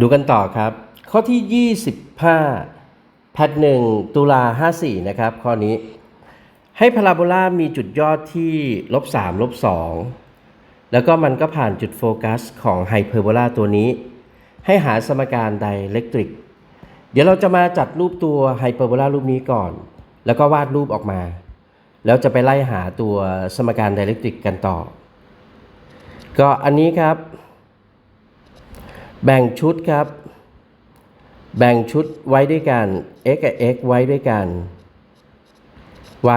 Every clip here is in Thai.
ดูกันต่อครับ ข้อที่ 25 แพทหนึ่งตุลา 54 นะครับ ข้อนี้ ให้พาราโบลามีจุดยอดที่ลบ3ลบ2แล้วก็มันก็ผ่านจุดโฟกัสของไฮเปอร์โบลาตัวนี้ ให้หาสมการไดเล็กทริก เดี๋ยวเราจะมาจัดรูปตัวไฮเปอร์โบลารูปนี้ก่อน แล้วก็วาดรูปออกมา แล้วจะไปไล่หาตัวสมการไดเล็กทริกกันต่อ ก็อันนี้ครับ แบ่งชุดครับ แบ่งชุดไว้ด้วยกัน x กับ x ไว้ด้วยกัน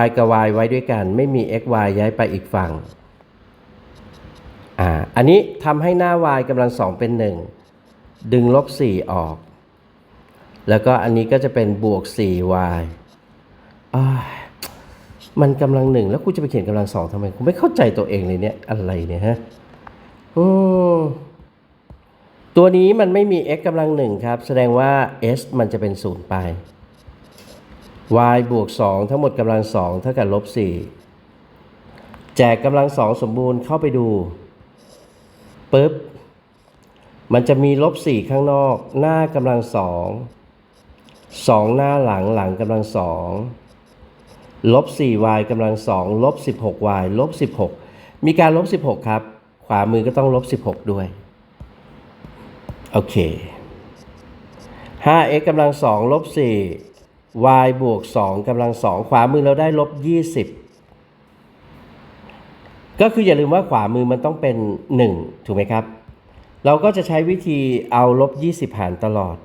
y กับ y ไว้ด้วยกัน ไม่มี x y ย้ายไปอีกฝั่งอ่าอันนี้ทำให้หน้า y กำลังสองเป็น1ดึงลบ 4 ออก แล้วก็อันนี้ก็จะเป็นบวก 4y มันกำลังหนึ่งแล้วกูจะไปเขียนกำลังสองทำไมกูไม่เข้าใจตัวเองเลยเนี่ย อะไรเนี่ยฮะอืม ตัวนี้มันไม่มี x กำลังหนึ่งครับ แสดงว่า s มันจะเป็นศูนย์ไป y บวก 2 ทั้งหมดกำลังสองเท่ากับลบ 4 แจกกำลังสองสมบูรณ์เข้าไปดูปุ๊บ มันจะมีลบ 4 ข้างนอก หน้ากำลังสองสองหน้าหลังหลังกำลังสองลบ 4y กำลังสองลบ 16y ลบ 16 มีการลบ 16 ครับ ขวามือก็ต้องลบ 16 ด้วย โอเค 5x กำลัง 2 ลบ 4 y บวก 2กำลัง 2 ขวามือเราได้ลบ 20 ก็คืออย่าลืมว่าขวามือมันต้องเป็น 1 ถูกไหมครับ เราก็จะใช้วิธีเอาลบ 20 หารตลอด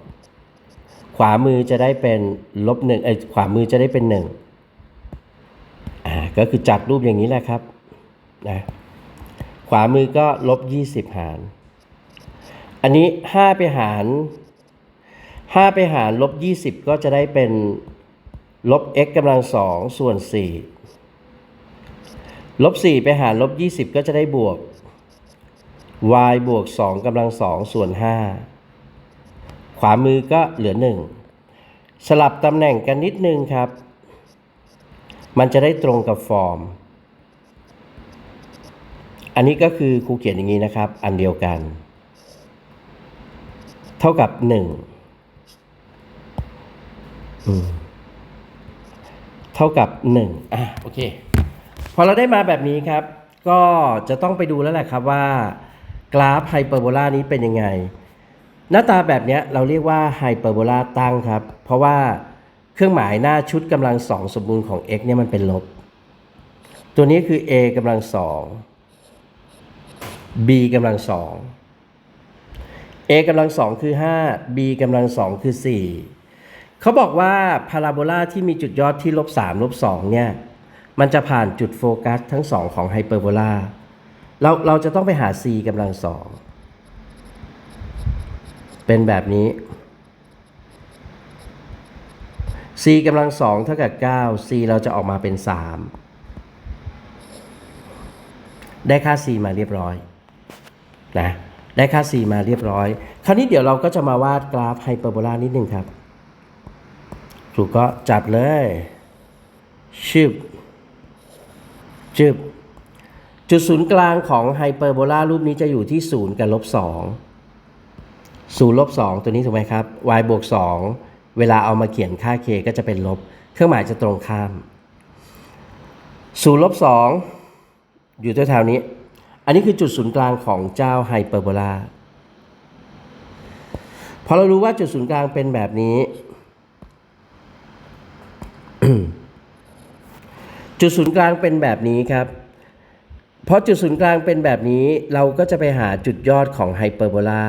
ขวามือจะได้เป็นลบ1เอ้ขวามือจะได้เป็น 1 อ่า ก็คือจัดรูปอย่างนี้แหละครับ นะ ขวามือก็ลบ 20 หาร อันนี้5ไปหาร5ไปหารลบ20ก็จะได้เป็นลบ x กำลัง2ส่วน4ลบ4ไปหารลบ20ก็จะได้บวก y บวก2กำลัง2ส่วน5ขวามือก็เหลือ1สลับตำแหน่งกันนิดนึงครับ มันจะได้ตรงกับฟอร์ม อันนี้ก็คือครูเขียนอย่างนี้นะครับ อันเดียวกัน เท่ากับหนึ่งเท่ากับหนึ่งอะโอเค พอเราได้มาแบบนี้ครับ ก็จะต้องไปดูแล้วแหละครับว่า กราฟไฮเปอร์โบลานี้เป็นยังไง หน้าตาแบบเนี้ยเราเรียกว่าไฮเปอร์โบลาตั้งครับ เพราะว่าเครื่องหมายหน้าชุดกำลังสองสมบูรณ์ของ x เนี่ยมันเป็นลบ ตัวนี้คือ a กำลังสอง b กำลังสอง a กำลังสองคือ 5 b กำลังสองคือ 4 เขาบอกว่าพาราโบลาที่มีจุดยอดที่ลบ3ลบ2เนี่ย มันจะผ่านจุดโฟกัสทั้งสองของไฮเปอร์โบลาเราเราจะต้องไปหา c กำลังสองเป็นแบบนี้ c กำลังสองเท่ากับ 9 c เราจะออกมาเป็น 3 ได้ค่า c มาเรียบร้อยนะ ได้ค่า c มาเรียบร้อย คราวนี้เดี๋ยวเราก็จะมาวาดกราฟไฮเปอร์โบลานิดหนึ่งครับครูก็จับเลยชึบชึบจุดศูนย์กลางของไฮเปอร์โบลารูปนี้จะอยู่ที่0กับลบ2 0ลบ2ตัวนี้ถูกไหมครับ y บวก2เวลาเอามาเขียนค่า k ก็จะเป็นลบ เครื่องหมายจะตรงข้าม0ลบ2อยู่แถวๆนี้ อันนี้คือจุดศูนย์กลางของเจ้าไฮเปอร์โบลาพอเรารู้ว่าจุดศูนย์กลางเป็นแบบนี้ จุดศูนย์กลางเป็นแบบนี้ครับ เพราะจุดศูนย์กลางเป็นแบบนี้เราก็จะไปหาจุดยอดของไฮเปอร์โบลา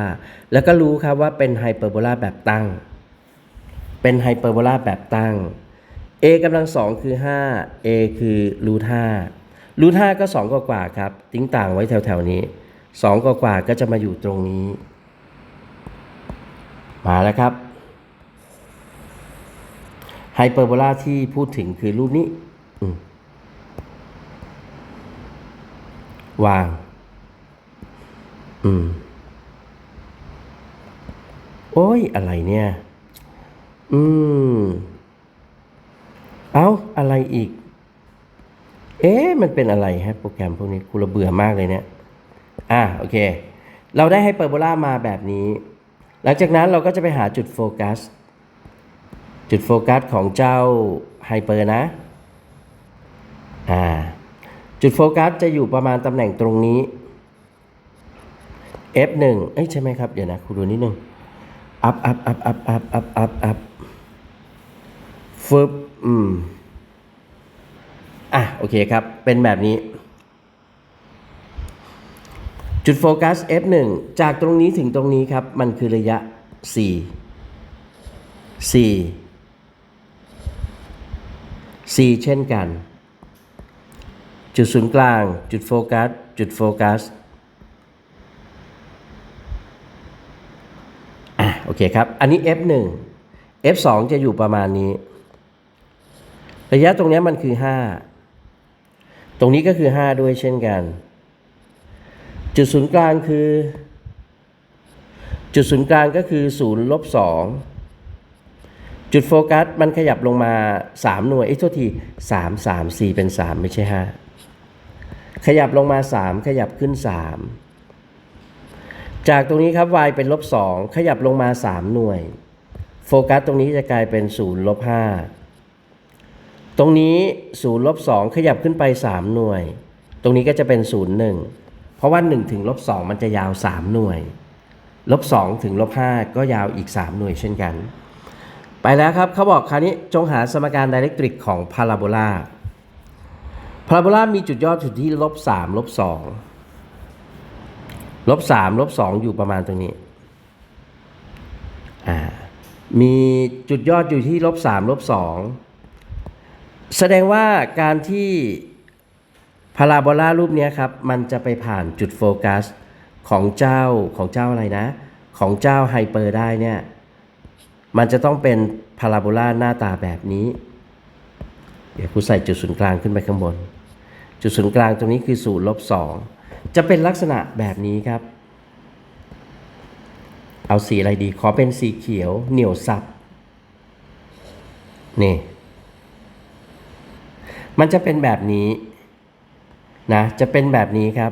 แล้วก็รู้ครับว่าเป็นไฮเปอร์โบลาแบบตั้ง เป็นไฮเปอร์โบลาแบบตั้ง a กำลังสองคือ 5 a คือรูทห้า รูทห้าก็สองกว่าครับ ติ้งต่างไว้แถวๆนี้สองกว่าก็จะมาอยู่ตรงนี้ มาแล้วครับไฮเปอร์โบลาที่พูดถึงคือรูปนี้ วาง อืม โอ้ย อะไรเนี่ย อืม เอาอะไรอีก เอ๊ะมันเป็นอะไรฮะโปรแกรมพวกนี้กูระเบื่อมากเลยเนี่ย อะโอเค เราได้ไฮเปอร์โบลามาแบบนี้ หลังจากนั้นเราก็จะไปหาจุดโฟกัส จุดโฟกัสของเจ้าไฮเปอร์นะ อ่า จุดโฟกัสจะอยู่ประมาณตำแหน่งตรงนี้ F1 เอ้ยใช่ไหมครับ เดี๋ยวนะคุณดูนิดนึง อัพอัพอัพอัพอัพอัพอัพอัพฟึบอืม อะโอเคครับ เป็นแบบนี้ จุดโฟกัส F1 จากตรงนี้ถึงตรงนี้ครับ มันคือระยะ 4 4 4 เช่นกัน จุดศูนย์กลาง จุดโฟกัส จุดโฟกัสอะโอเคครับ อันนี้ F1 F2 จะอยู่ประมาณนี้ ระยะตรงนี้มันคือ 5 รงนี้ก็คือ 5 ด้วยเช่นกัน จุดศูนย์กลางคือ จุดศูนย์กลางก็คือ0ลบ2จุดโฟกัสมันขยับลงมา 3 หน่วยเอ้โทษที 3 3 4 เป็น 3 ไม่ใช่ 5 ขยับลงมา 3 ขยับขึ้น 3 จากตรงนี้ครับ y เป็นลบ2ขยับลงมา 3 หน่วย โฟกัสตรงนี้จะกลายเป็น0ลบ5 ตรงนี้0ลบ2ขยับขึ้นไป 3 หน่วย ตรงนี้ก็จะเป็น 0 1 เพราะว่า 1 ถึงลบ2มันจะยาว 3 หน่วย ลบ2ถึงลบ5ก็ยาวอีก 3 หน่วยเช่นกัน ไปแล้วครับเขาบอกคราวนี้จงหาสมการไดเรกตริกของพาราโบลาพาราโบลามีจุดยอดจุดที่ลบ3ลบ2ลบ3ลบ2อยู่ประมาณตรงนี้มีจุดยอดอยู่ที่ลบ3ลบ2 แสดงว่าการที่พาราโบลารูปนี้ครับ มันจะไปผ่านจุดโฟกัสของเจ้าของเจ้าอะไรนะ ของเจ้าไฮเปอร์ได้เนี่ย มันจะต้องเป็นพาราโบลาหน้าตาแบบนี้ เดี๋ยวครูใส่จุดศูนย์กลางขึ้นไปข้างบน จุดศูนย์กลางตรงนี้คือศูนย์ลบสองจะเป็นลักษณะแบบนี้ครับ เอาสีอะไรดี ขอเป็นสีเขียวเหนียวซับนี่ มันจะเป็นแบบนี้นะ จะเป็นแบบนี้ครับ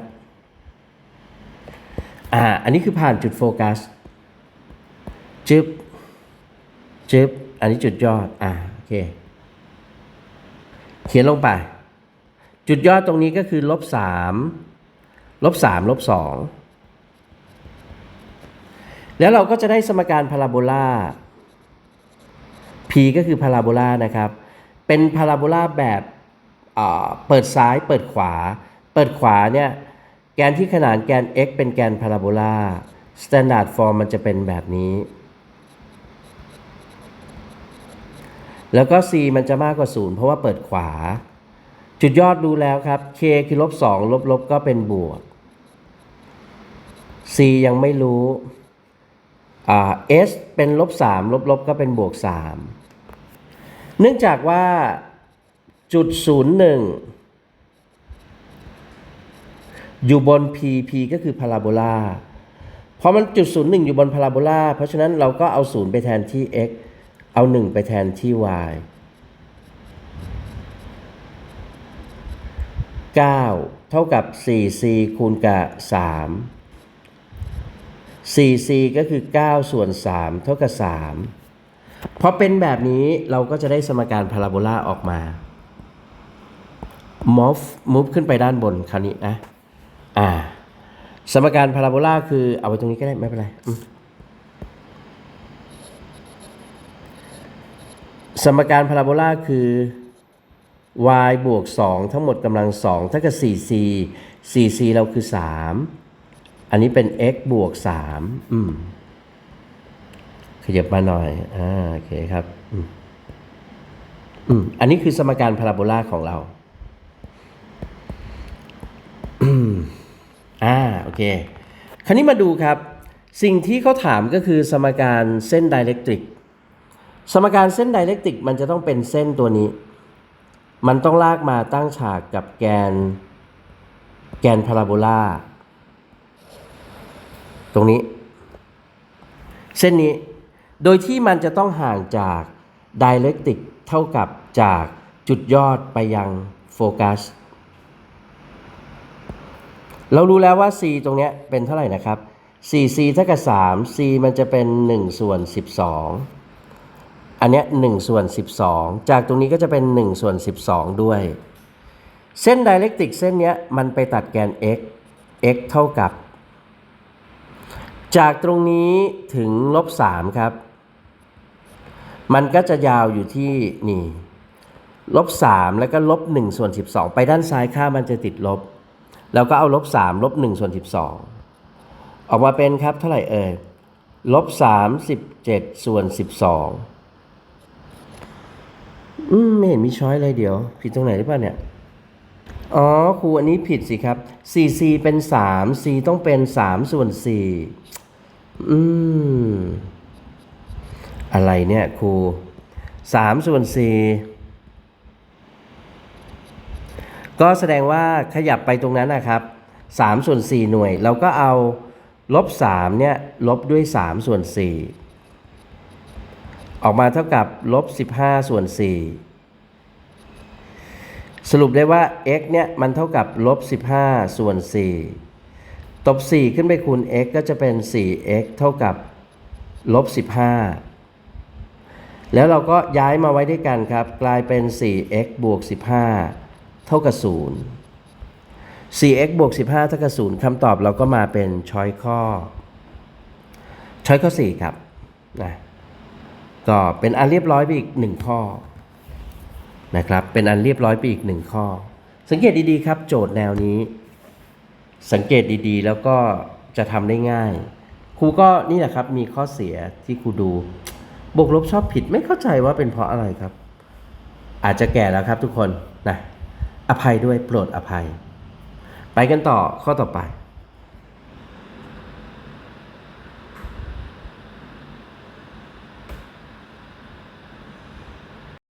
อ่า อันนี้คือผ่านจุดโฟกัส จึ๊บจึ๊บอันนี้จุดยอด อ่า โอเค เขียนลงไป จุดยอดตรงนี้ก็คือลบสามลบสามลบสองแล้วเราก็จะได้สมการพาราโบลา p ก็คือพาราโบลานะครับ เป็นพาราโบลาแบบ เปิดซ้ายเปิดขวา เปิดขวาเนี่ยแกนที่ขนานแกน x เป็นแกนพาราโบลา standard form มันจะเป็นแบบนี้ แล้วก็ c มันจะมากกว่า 0 เพราะว่าเปิดขวา จุดยอดดูแล้วครับ k คือลบ2ลบลบก็เป็นบวก c ยังไม่รู้ s เป็นลบ3ลบลบก็เป็นบวก 3 เนื่องจากว่า จุด01อยู่บน p p ก็คือพาราโบลาพอมันจุด01อยู่บนพาราโบลาเพราะฉะนั้นเราก็เอา0ไปแทนที่ x เอา1ไปแทนที่ y 9 เท่ากับ 4c คูณกับ 3 4c ก็คือ 9 ส่วน 3 เท่ากับ 3 พอเป็นแบบนี้เราก็จะได้สมการพาราโบลาออกมา move move ขึ้นไปด้านบนคราวนี้นะ อ่า สมการพาราโบลาคือเอาไว้ตรงนี้ก็ได้ไม่เป็นไรสมการพาราโบลาคือ y บวก 2 ทั้งหมดกำลัง2เท่ากับ 4c 4c เราคือ 3 อันนี้เป็น x บวก 3 อืม ขยับมาหน่อย อ่า โอเคครับ อืมอืมอันนี้คือสมการพาราโบลาของเรา อ่าโอเค คราวนี้มาดูครับ สิ่งที่เขาถามก็คือสมการเส้นไดเรกตริก สมการเส้นไดเรกตริกมันจะต้องเป็นเส้นตัวนี้ มันต้องลากมาตั้งฉากกับแกน แกนพาราโบลาตรงนี้ เส้นนี้ โดยที่มันจะต้องห่างจากไดเรกติกเท่ากับจากจุดยอดไปยังโฟกัส เรารู้แล้วว่า c ตรงเนี้ยเป็นเท่าไหร่นะครับ 4c เท่ากับ 3 c มันจะเป็น 1 ส่วน 12 อันเนี้ย1ส่วน 12 จากตรงนี้ก็จะเป็น 1 ส่วน 12 ด้วย เส้นไดเรกติกเส้นเนี้ยมันไปตัดแกน x x เท่ากับ จากตรงนี้ถึงลบ 3 ครับ มันก็จะยาวอยู่ที่นี่ลบ3แล้วก็ลบ1ส่วน12 ไปด้านซ้ายค่ามันจะติดลบ แล้วก็เอาลบ3ลบ1ส่วน 12 ออกมาเป็นครับเท่าไหร่เอ่ยลบ37ส่วน 12 อืมไม่เห็นมีช้อยเลยเดี๋ยว ผิดตรงไหนหรือเปล่าเนี่ย อ๋อครูอันนี้ผิดสิครับ 4c เป็น 3 c ต้องเป็น 3 ส่วน 4 อืม อะไรเนี่ยครู 3 ส่วน 4 ก็แสดงว่าขยับไปตรงนั้นนะครับ3ส่วน4หน่วย เราก็เอาลบ3เนี่ยลบด้วย3ส่วน4ออกมาเท่ากับลบ15ส่วน4สรุปได้ว่า x เนี่ยมันเท่ากับลบ15ส่วน4ตบ 4 ขึ้นไปคูณ x ก็จะเป็น 4x เท่ากับลบ15 แล้วเราก็ย้ายมาไว้ด้วยกันครับ กลายเป็น 4x บวก 15 ท่ากับ0 4x บวก15 เท่ากับ0คำตอบเราก็มาเป็นช้อยข้อ ช้อยข้อ 4 ครับนะก็เป็นอันเรียบร้อยไปอีก 1 ข้อนะครับ เป็นอันเรียบร้อยไปอีกหนึ่งข้อ สังเกตดีๆครับ โจทย์แนวนี้ สังเกตดีๆ แล้วก็จะทำได้ง่าย ครูก็นี่แหละครับ มีข้อเสียที่ครูดู บวกลบชอบผิดไม่เข้าใจว่าเป็นเพราะอะไรครับ อาจจะแก่แล้วครับทุกคนนะ อภัยด้วยโปรดอภัย ไปกันต่อข้อต่อไป